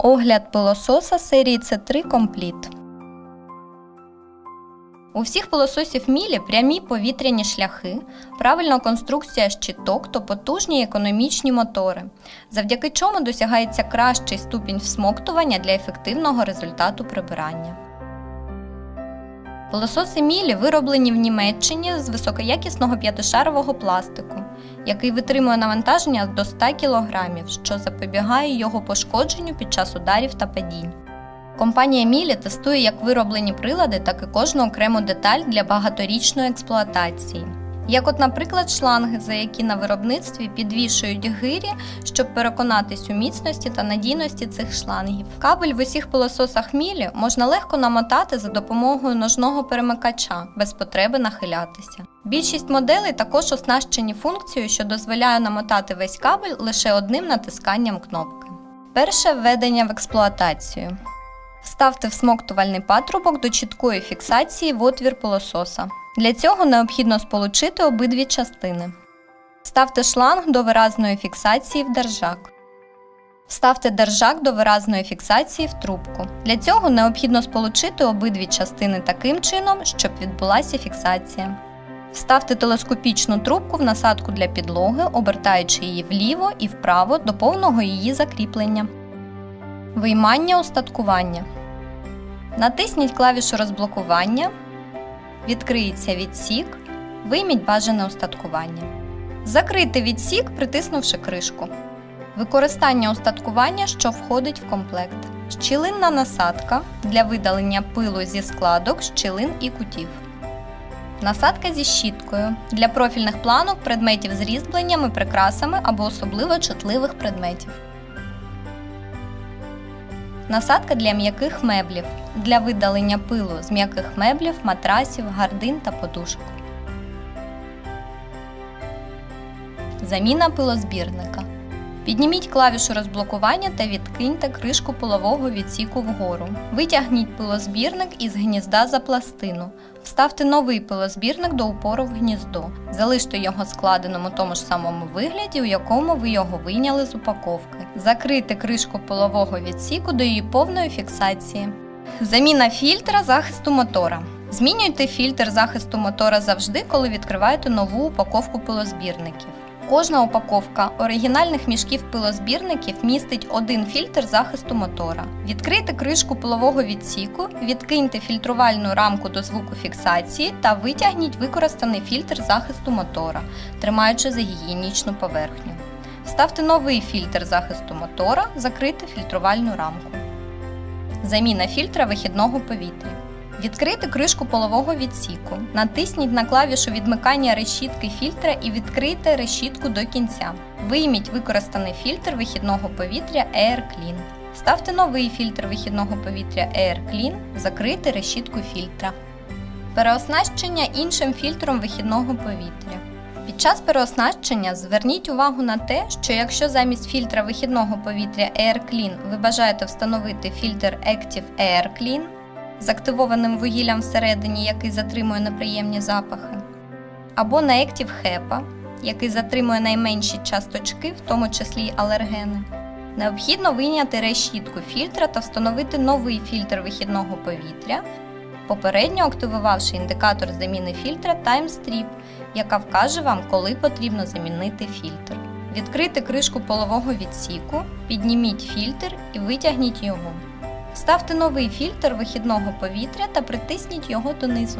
Огляд пилососа серії C3 Complete. У всіх пилососів Мілі прямі повітряні шляхи, правильна конструкція щиток та потужні економічні мотори, завдяки чому досягається кращий ступінь всмоктування для ефективного результату прибирання. Пилососи Мілі вироблені в Німеччині з високоякісного п'ятишарового пластику, який витримує навантаження до 100 кг, що запобігає його пошкодженню під час ударів та падінь. Компанія Мілі тестує як вироблені прилади, так і кожну окрему деталь для багаторічної експлуатації. Як, от, наприклад, шланги, за які на виробництві підвішують гирі, щоб переконатись у міцності та надійності цих шлангів. Кабель в усіх пилососах Мілі можна легко намотати за допомогою ножного перемикача без потреби нахилятися. Більшість моделей також оснащені функцією, що дозволяє намотати весь кабель лише одним натисканням кнопки. Перше введення в експлуатацію. Вставте всмоктувальний патрубок до чіткої фіксації в отвір пилососа. Для цього необхідно сполучити обидві частини. Вставте шланг до виразної фіксації в держак. Вставте держак до виразної фіксації в трубку. Для цього необхідно сполучити обидві частини таким чином, щоб відбулася фіксація. Вставте телескопічну трубку в насадку для підлоги, обертаючи її вліво і вправо до повного її закріплення. Виймання устаткування. Натисніть клавішу розблокування. Відкриється відсік. Вийміть бажане устаткування. Закрити відсік, притиснувши кришку. Використання устаткування, що входить в комплект. Щілинна насадка для видалення пилу зі складок, щілин і кутів. Насадка зі щіткою для профільних планок, предметів з різьбленнями, прикрасами або особливо чутливих предметів. Насадка для м'яких меблів для видалення пилу з м'яких меблів, матрасів, гардин та подушок. Заміна пилозбірника. Підніміть клавішу розблокування та відкиньте кришку пилового відсіку вгору. Витягніть пилозбірник із гнізда за пластину. Вставте новий пилозбірник до упору в гніздо. Залиште його складеним у тому ж самому вигляді, у якому ви його вийняли з упаковки. Закрийте кришку пилового відсіку до її повної фіксації. Заміна фільтра захисту мотора. Змінюйте фільтр захисту мотора завжди, коли відкриваєте нову упаковку пилозбірників. Кожна упаковка оригінальних мішків пилозбірників містить один фільтр захисту мотора. Відкрийте кришку пилового відсіку, відкиньте фільтрувальну рамку до звуку фіксації та витягніть використаний фільтр захисту мотора, тримаючи за гігієнічну поверхню. Вставте новий фільтр захисту мотора, закрийте фільтрувальну рамку. Заміна фільтра вихідного повітря. Відкрийте кришку полового відсіку. Натисніть на клавішу відмикання решітки фільтра і відкрийте решітку до кінця. Вийміть використаний фільтр вихідного повітря Air Clean. Ставте новий фільтр вихідного повітря Air Clean, закрийте решітку фільтра. Переоснащення іншим фільтром вихідного повітря. Під час переоснащення зверніть увагу на те, що якщо замість фільтра вихідного повітря Air Clean ви бажаєте встановити фільтр Active Air Clean, з активованим вугіллям всередині, який затримує неприємні запахи, або на Active HEPA, який затримує найменші часточки, в тому числі й алергени. Необхідно вийняти решітку фільтра та встановити новий фільтр вихідного повітря, попередньо активувавши індикатор заміни фільтра TimeStrip, яка вкаже вам, коли потрібно замінити фільтр. Відкрити кришку полового відсіку, підніміть фільтр і витягніть його. Вставте новий фільтр вихідного повітря та притисніть його донизу.